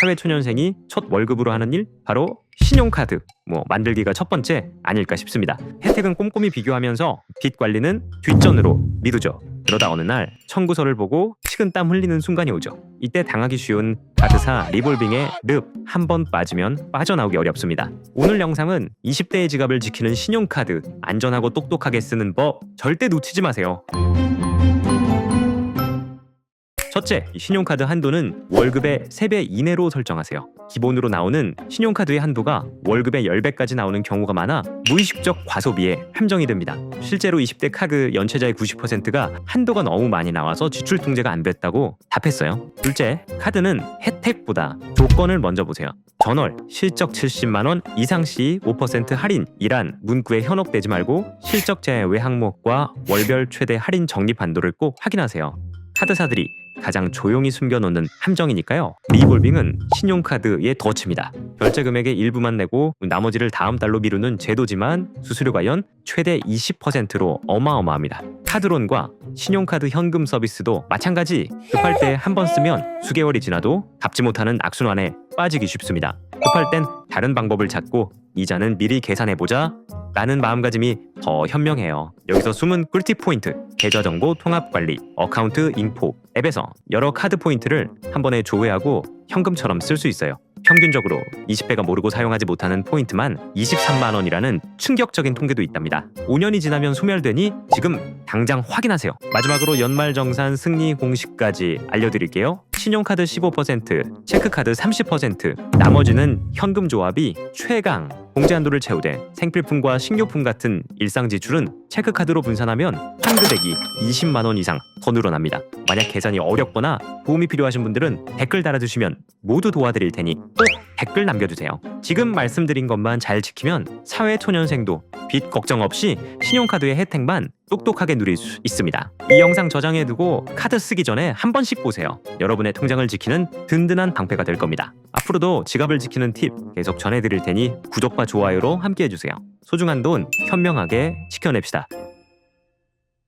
사회초년생이 첫 월급으로 하는 일 바로 신용카드 뭐 만들기가 첫 번째 아닐까 싶습니다. 혜택은 꼼꼼히 비교하면서 빚 관리는 뒷전으로 미루죠. 그러다 어느 날 청구서를 보고 식은땀 흘리는 순간이 오죠. 이때 당하기 쉬운 카드사 리볼빙의 늪 한 번 빠지면 빠져나오기 어렵습니다. 오늘 영상은 20대의 지갑을 지키는 신용카드 안전하고 똑똑하게 쓰는 법 절대 놓치지 마세요. 첫째, 이 신용카드 한도는 월급의 3배 이내로 설정하세요. 기본으로 나오는 신용카드의 한도가 월급의 10배까지 나오는 경우가 많아 무의식적 과소비에 함정이 됩니다. 실제로 20대 카드 연체자의 90%가 한도가 너무 많이 나와서 지출 통제가 안 됐다고 답했어요. 둘째, 카드는 혜택보다 조건을 먼저 보세요. 전월, 실적 70만 원 이상 시 5% 할인 이란 문구에 현혹되지 말고 실적 제외 항목과 월별 최대 할인 적립 한도를 꼭 확인하세요. 카드사들이 가장 조용히 숨겨놓는 함정이니까요. 리볼빙은 신용카드의 덫입니다. 결제 금액의 일부만 내고 나머지를 다음 달로 미루는 제도지만 수수료가 연 최대 20%로 어마어마합니다. 카드론과 신용카드 현금 서비스도 마찬가지 급할 때 한 번 쓰면 수개월이 지나도 갚지 못하는 악순환에 빠지기 쉽습니다. 급할 땐 다른 방법을 찾고 이자는 미리 계산해보자 라는 마음가짐이 더 현명해요. 여기서 숨은 꿀팁 포인트, 계좌 정보 통합 관리, 어카운트 인포, 앱에서 여러 카드 포인트를 한 번에 조회하고 현금처럼 쓸 수 있어요. 평균적으로 20배가 모르고 사용하지 못하는 포인트만 23만 원이라는 충격적인 통계도 있답니다. 5년이 지나면 소멸되니 지금 당장 확인하세요. 마지막으로 연말정산 승리 공식까지 알려드릴게요. 신용카드 15%, 체크카드 30%, 나머지는 현금 조합이 최강. 공제 한도를 채우되 생필품과 식료품 같은 일상 지출은 체크카드로 분산하면 한 금액이 20만 원 이상 더 늘어납니다. 만약 계산이 어렵거나 도움이 필요하신 분들은 댓글 달아주시면 모두 도와드릴 테니 꼭 댓글 남겨주세요. 지금 말씀드린 것만 잘 지키면 사회 초년생도 빚 걱정 없이 신용카드의 혜택만 똑똑하게 누릴 수 있습니다. 이 영상 저장해두고 카드 쓰기 전에 한 번씩 보세요. 여러분의 통장을 지키는 든든한 방패가 될 겁니다. 앞으로도 지갑을 지키는 팁 계속 전해드릴 테니 구독과 좋아요로 함께해주세요. 소중한 돈 현명하게 지켜냅시다.